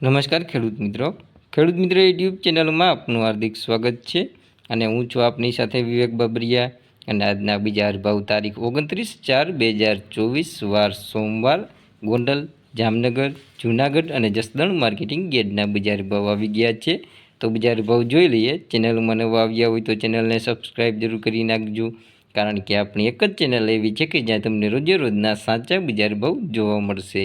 નમસ્કાર ખેડૂત મિત્રો. ખેડૂત મિત્રો યુટ્યુબ ચેનલમાં આપનું હાર્દિક સ્વાગત છે અને હું છું આપની સાથે વિવેક બાબરિયા અને આજના બીજા ભાવ તારીખ ઓગણત્રીસ ચાર બે હજાર ચોવીસ વાર સોમવાર ગોંડલ, જામનગર, જૂનાગઢ અને જસદણ માર્કેટિંગ ગેટના બજાર ભાવ આવી ગયા છે. તો બજાર ભાવ જોઈ લઈએ. ચેનલમાં નવા આવ્યા હોય તો ચેનલને સબસ્ક્રાઈબ જરૂર કરી નાખજો. કારણ કે આપણી એક જ ચેનલ એવી છે કે જ્યાં તમને રોજે રોજના સાચા બજાર ભાવ જોવા મળશે.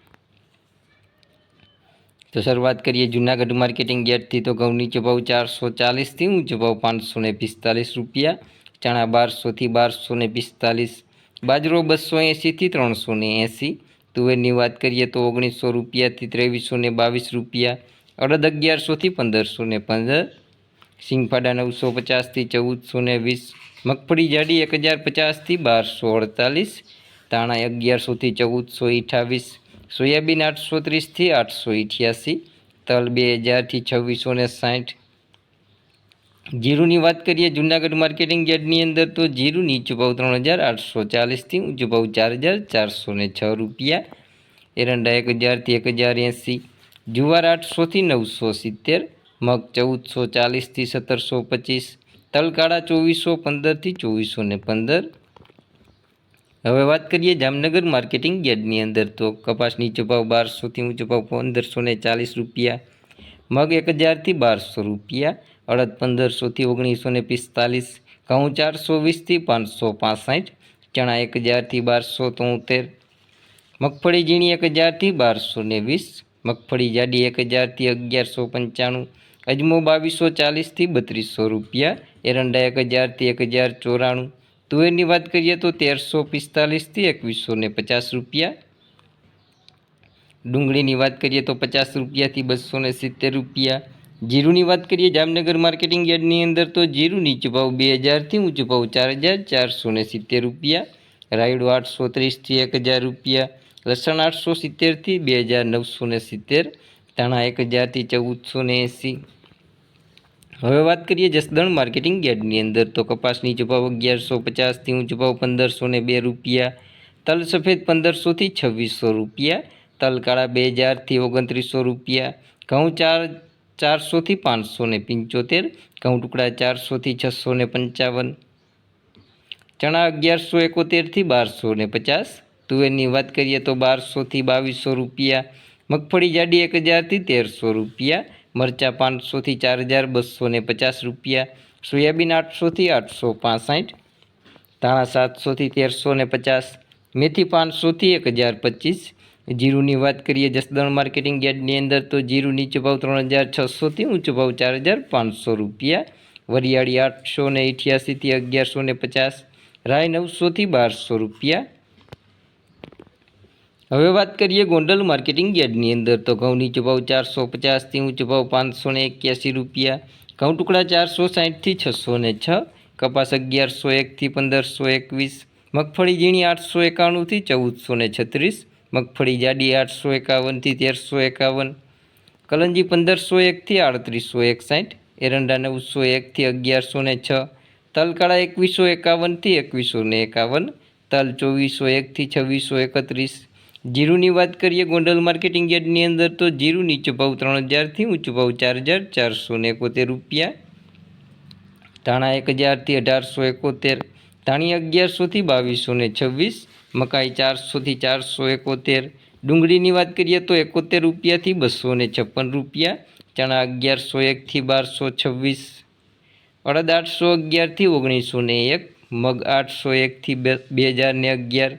તો શરૂઆત કરીએ જૂનાગઢ માર્કેટિંગ યાર્ડથી તો ઘઉંની ચભાવ ચારસો ચાલીસથી. ઊંચો ભાવ પાંચસો ને પિસ્તાલીસ રૂપિયા. ચણા બારસોથી બારસો ને પિસ્તાલીસ. બાજરો બસો એંસીથી ત્રણસો ને એંસી તુવેરની વાત કરીએ તો ઓગણીસો રૂપિયાથી ત્રેવીસો ને બાવીસ રૂપિયા. અડદ અગિયારસોથી પંદરસો ને પંદર. સિંગફાડા નવસો પચાસથી ચૌદસો ને વીસ. મગફળી જાડી એક હજાર પચાસથી બારસો અડતાલીસ. તાણા અગિયારસોથી ચૌદસો અઠ્ઠાવીસ સોયાબીન આઠસો ત્રીસથી આઠસો અઠ્યાસી તલ બે હજારથી છવ્વીસો ને સાઠ. જીરુની વાત કરીએ, જૂનાગઢ માર્કેટિંગ યાર્ડની અંદર તો જીરું નીચું ભાવ ત્રણ હજાર આઠસો ચાલીસથી ઊંચું ભાવ ચાર હજાર ચારસો ને છ રૂપિયા. એરંડા એક હજારથી એક હજાર એંસી. જુવાર આઠસોથી નવસો સિત્તેર. મગ ચૌદસો ચાલીસથી સત્તરસો પચીસ. તલકાળા ચોવીસો પંદરથી ચોવીસો ને પંદર. હવે વાત કરીએ જામનગર માર્કેટિંગ યાર્ડની અંદર, તો કપાસની નીચો બારસોથી ઊંચો ભાવ પંદરસો ને ચાલીસ રૂપિયા, મગ એક હજારથી બારસો રૂપિયા, અડદ પંદરસોથી ઓગણીસો ને પિસ્તાલીસ, ઘઉં ચારસો વીસથી પાંચસો પાસઠ, ચણા એક હજારથી બારસો તોતેર, મગફળી ઝીણી એક હજારથી બારસો ને વીસ, મગફળી જાડી એક હજારથી અગિયારસો પંચાણું, અજમો બાવીસો ચાલીસથી બત્રીસો રૂપિયા, એરંડા એક હજારથી એક હજાર ચોરાણું તુવેરની વાત કરીએ તો તેરસો પિસ્તાલીસથી એકવીસો ને પચાસ રૂપિયા. ડુંગળીની વાત કરીએ તો પચાસ રૂપિયાથી બસો ને સિત્તેર રૂપિયા. જીરુની વાત કરીએ જામનગર માર્કેટિંગ યાર્ડની અંદર તો જીરું નીચું ભાવ બે હજારથી ઊંચું ભાવ ચાર હજાર ચારસો ને સિત્તેર રૂપિયા. રાયડો આઠસો ત્રીસથી એક હજાર રૂપિયા. લસણ આઠસો સિત્તેરથી બે હજાર નવસો ને સિત્તેર. ધાણા એક હજારથી ચૌદસો ને એંસી. હવે વાત કરીએ જસદણ માર્કેટિંગ યાર્ડની અંદર, તો કપાસની નીચો અગિયારસો પચાસથી ઊંચ ભાવ પંદરસો ને બે રૂપિયા, તલ સફેદ પંદરસોથી છવ્વીસો રૂપિયા, તલ કાળા બે હજારથી ઓગણત્રીસો રૂપિયા, ઘઉં ચાર, ચારસોથી પાંચસો ને પંચોતેર, ઘઉં ટુકડા ચારસોથી છસો ને પંચાવન, ચણા અગિયારસો એકોતેરથી બારસો ને પચાસ, તુવેરની વાત કરીએ તો બારસોથી બાવીસો રૂપિયા, મગફળી જાડી એક હજારથી તેરસો રૂપિયા મરચાં પાંચસોથી ચાર હજાર બસો ને પચાસ રૂપિયા, સોયાબીન આઠસોથી આઠસો પાસઠ, ધાણા સાતસોથી તેરસો ને પચાસ, મેથી પાંચસોથી એક હજાર પચીસ. જીરુની વાત કરીએ જસદણ માર્કેટિંગ યાર્ડની અંદર તો જીરું નીચો ભાવ ત્રણ હજાર છસોથી ઊંચો ભાવ ચાર હજાર પાંચસો રૂપિયા. વરિયાળી આઠસો ને અઠ્યાસીથી અગિયારસો ને પચાસ રાય નવસોથી બારસો રૂપિયા. હવે વાત કરીએ ગોંડલ માર્કેટિંગ યાર્ડની અંદર. તો ઘઉંની ચભાવ ચારસો પચાસથી ઊંચો ભાવ પાંચસો ને એક્યાસી રૂપિયા. ઘઉં ટુકડા ચારસો સાઠથી છસો ને છ. કપાસ અગિયારસો એકથી પંદરસો એકવીસ. મગફળી ઝીણી આઠસો એકાણુંથી ચૌદસો ને છત્રીસ. મગફળી જાડી આઠસો એકાવનથી તેરસો એકાવન. કલંજી પંદરસો એકથી આડત્રીસો એકસાઠ. એરંડા નવસો એકથી અગિયારસો ને છ. તલકાળા એકવીસો એકાવનથી એકવીસો ને એકાવન. તલ ચોવીસો એકથી છવ્વીસો એકત્રીસ. જીરુની વાત કરીએ, ગોંડલ માર્કેટિંગ યાર્ડની અંદર તો જીરું નીચો ભાવ ત્રણ હજારથી ઊંચો ભાવ ચાર હજાર ચારસો ને એકોતેર રૂપિયા. ધાણા એક હજારથી અઢારસો એકોતેર, ધાણી અગિયારસોથી બાવીસો ને છવ્વીસ, મકાઈ ચારસોથી ચારસો એકોતેર. ડુંગળીની વાત કરીએ તો એકોતેર રૂપિયાથી બસો ને છપ્પન રૂપિયા, ચણા અગિયારસો એકથી બારસો છવ્વીસ, અડદ આઠસો અગિયારથી ઓગણીસો ને એક, મગ આઠસો એકથી બે હજાર ને અગિયાર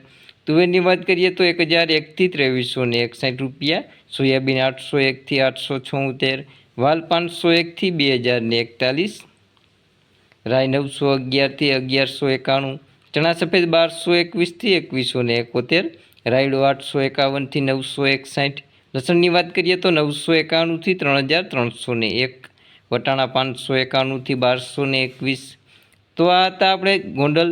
તુવેરની વાત કરીએ તો એક હજાર એકથી ત્રેવીસો ને એકસાઠ રૂપિયા, સોયાબીન આઠસો એકથી આઠસો છોતેર વાલ પાંચસો એકથી બે હજાર ને એકતાલીસ રાય નવસો અગિયારથી અગિયારસો એકાણું, ચણા સફેદ બારસો એકવીસથી એકવીસો ને એકોતેર, રાયડો આઠસો એકાવનથી નવસો એકસાઠ, લસણની વાત કરીએ તો નવસો એકાણુંથી ત્રણ હજાર ત્રણસો ને એક, વટાણા પાંચસો એકાણુંથી બારસો ને એકવીસ. તો આ હતા આપણે ગોંડલ